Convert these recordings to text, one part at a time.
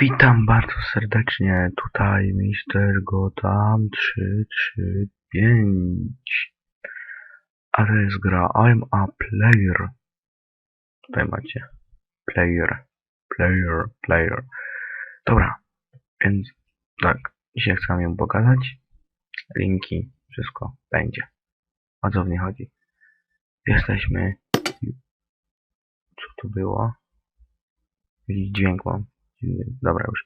Witam bardzo serdecznie, tutaj Mister Gotham 335. A to jest gra I'm a player. Tutaj macie player, player, player. Dobra, więc tak, dzisiaj chcę ją pokazać. Linki, wszystko będzie. O co w niej chodzi? Jesteśmy... Co to było? Jakiś dźwięk mam. Dobra już.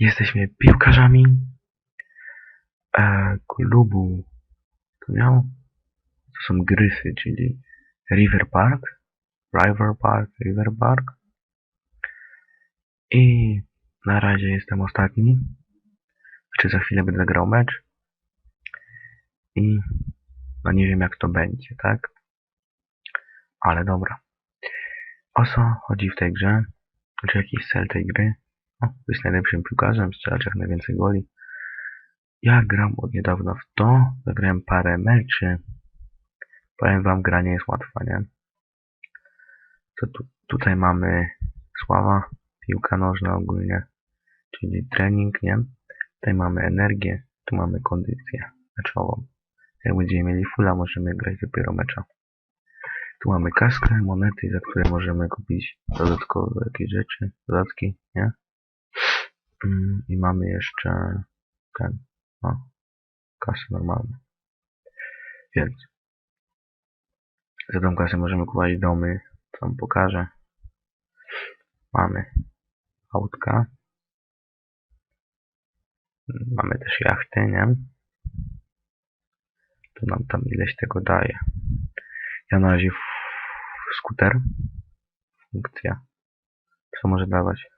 Jesteśmy piłkarzami e, klubu. To miał? To są Gryfy, czyli River Park. River Park, River Park. I na razie jestem ostatni. Czy za chwilę będę grał mecz. I no nie wiem jak to będzie, tak? Ale dobra. O co chodzi w tej grze? Czy jakiś cel tej gry? Jest najlepszym piłkarzem, strzelacz jak najwięcej goli. Ja gram od niedawna w to, zagrałem parę meczy. Powiem wam, gra nie jest łatwa, nie? Co tu, tutaj mamy sława, piłka nożna ogólnie, czyli trening, nie? Tutaj mamy energię, tu mamy kondycję meczową. Jak będziemy mieli fulla, możemy grać dopiero mecza. Tu mamy kaskę, monety, za które możemy kupić dodatkowe jakieś rzeczy, dodatki, nie? Mm, I mamy jeszcze ten, no, kasę normalną. Więc za tą kasę możemy kupować domy, wam pokażę. Mamy autka. Mamy też jachty, nie? To nam tam ileś tego daje. Ja na razie w skuter. Funkcja. Co może dawać?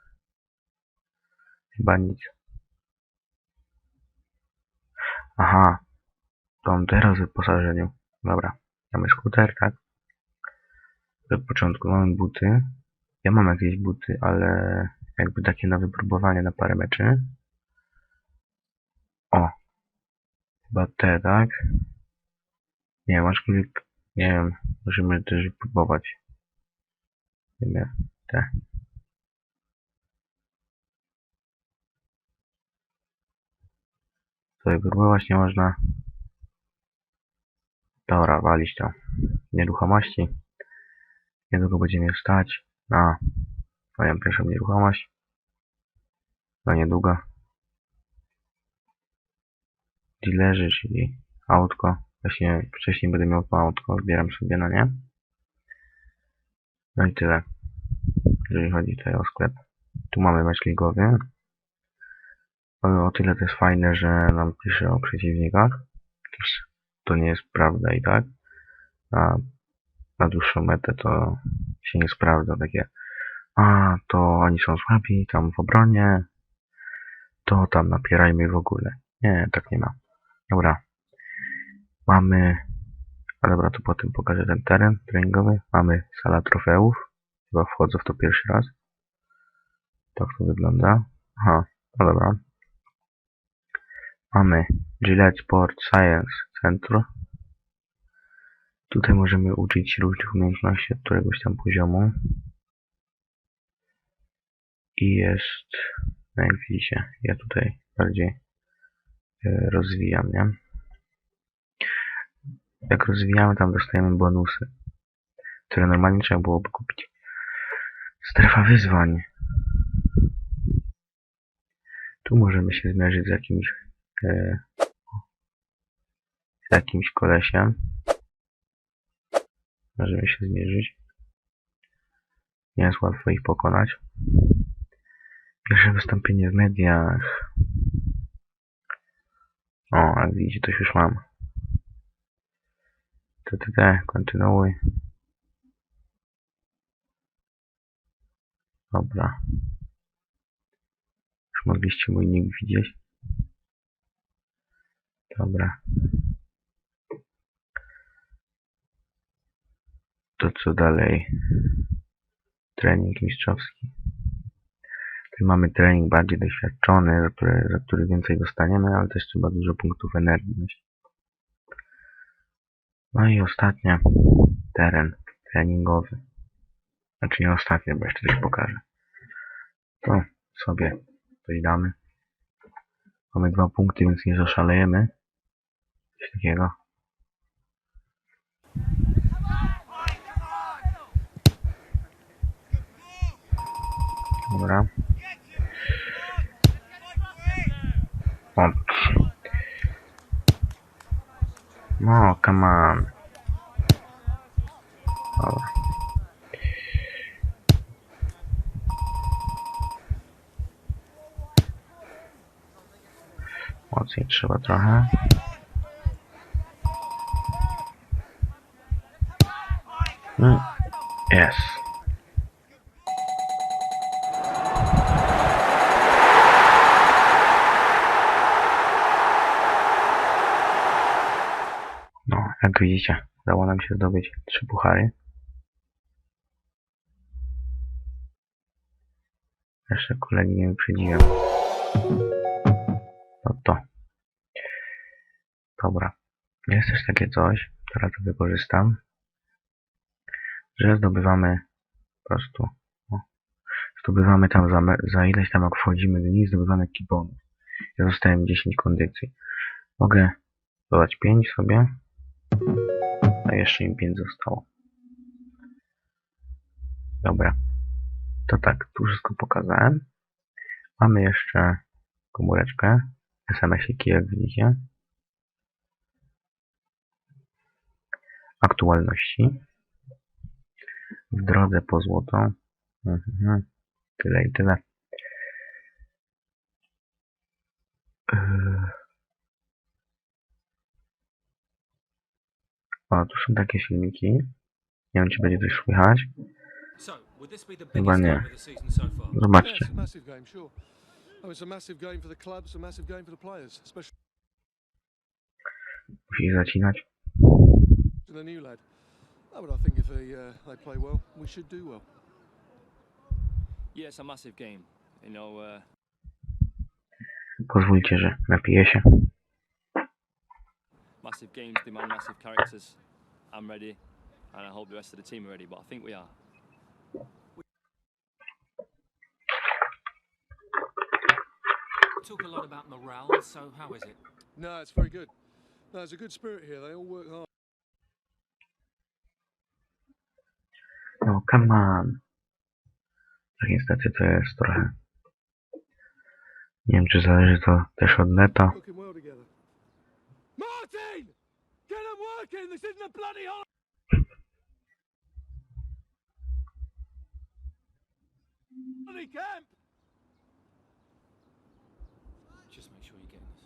Chyba nic. Aha. To mam teraz w wyposażeniu. Dobra. Mamy skuter, tak? Od początku mamy buty. Ja mam jakieś buty, ale jakby takie na wypróbowanie na parę meczy. O. Chyba te, tak? Nie, masz aczkolwiek nie wiem, możemy też próbować. Nie, te. Sobie próbować nie można. Dobra, walić to. Nieruchomości. Niedługo będziemy stać na moją pierwszą nieruchomość. No niedługo. Dealerzy, czyli autko. Właśnie wcześniej będę miał to autko, sobie na nie. No i tyle. Jeżeli chodzi tutaj o sklep. Tu mamy mecz ligowy. O, tyle to jest fajne, że nam pisze o przeciwnikach. To nie jest prawda i tak. A na dłuższą metę to się nie sprawdza. Takie a to oni są słabi tam w obronie. To tam napierajmy w ogóle. Nie, tak nie ma. Dobra. Mamy, a dobra, to potem pokażę ten teren treningowy. Mamy sala trofeów. Chyba wchodzę w to pierwszy raz. Tak to wygląda. Aha, no dobra. Mamy Gillette Sport Science Center. Tutaj możemy uczyć się różnych umiejętności od któregoś tam poziomu. I jest, no jak widzicie, ja tutaj bardziej e, rozwijam, nie? jak rozwijamy, tam dostajemy bonusy, które normalnie trzeba byłoby kupić. Strefa wyzwań. Tu możemy się zmierzyć z jakimś z jakimś kolesiem. Możemy się zmierzyć. Nie jest łatwo ich pokonać. Pierwsze wystąpienie w mediach. O, jak widzicie, to już mam. TTT, kontynuuj. Dobra. Już mogliście mój nick widzieć. Dobra. To co dalej? Trening mistrzowski. Tutaj mamy trening bardziej doświadczony, za który, za który więcej dostaniemy, ale też trzeba dużo punktów energii. No i ostatnie, teren treningowy. Znaczy nie ostatnie, bo jeszcze coś pokażę. To sobie coś damy. Mamy dwa punkty, więc nie zaszalejemy. Takiego. Dobra. O. No, come on. Dobra. Mocniej trzeba trochę. Mm. Jest. No, jak widzicie, udało nam się zdobyć trzy puchary. Jeszcze kolegi nie wyprzedziłem. No to. Dobra. Jest też takie coś, teraz to wykorzystam, że zdobywamy po prostu, o, zdobywamy tam za, za ileś tam jak wchodzimy dni, zdobywamy taki bonus. Ja dostałem 10 kondycji. Mogę dodać 5 sobie, a jeszcze im 5 zostało. Dobra. To tak, tu wszystko pokazałem. Mamy jeszcze komóreczkę, SMS-iki jak widzicie. Aktualności. W drodze po złoto. Mhm. Tyle i tyle. O, tu są takie filmiki. Nie wiem, czy będzie coś słychać. Chyba nie. Zobaczcie. Oh, Musi zacinać. Oh, but I think if they, uh, they play well, we should do well. Yeah, it's a massive game. You know, uh, Pozwólcie, że napiję się. Massive games demand massive characters. I'm ready, and I hope the rest of the team are ready. But I think we are. Talk a lot about morale, so how is it? No, it's very good. No, there's a good spirit here. They all work hard. No, come on. Tak niestety to jest trochę... Nie wiem, czy zależy to też od neta. Working! This isn't a bloody holiday camp! Just make sure you're getting this.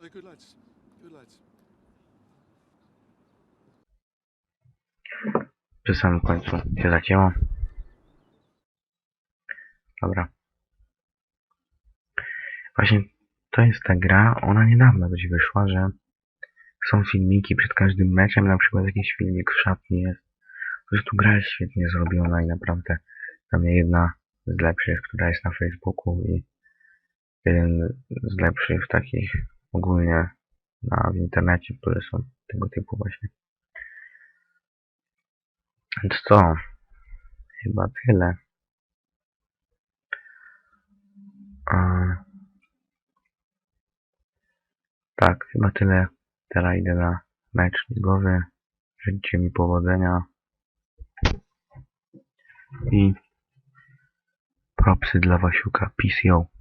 They're good lads. Good lads. Przy samym końcu się zacięło. Dobra. Właśnie to jest ta gra, ona niedawno gdzieś wyszła, że są filmiki przed każdym meczem, na przykład jakiś filmik w szatni jest. Po prostu gra jest świetnie zrobiona i naprawdę tam jedna z lepszych, która jest na Facebooku i jeden z lepszych takich ogólnie na, w internecie, które są tego typu właśnie. Więc co? Chyba tyle. Tak, chyba tyle. Teraz idę na mecz ligowy. Życzcie mi powodzenia. I propsy dla Wasiuka. PCO.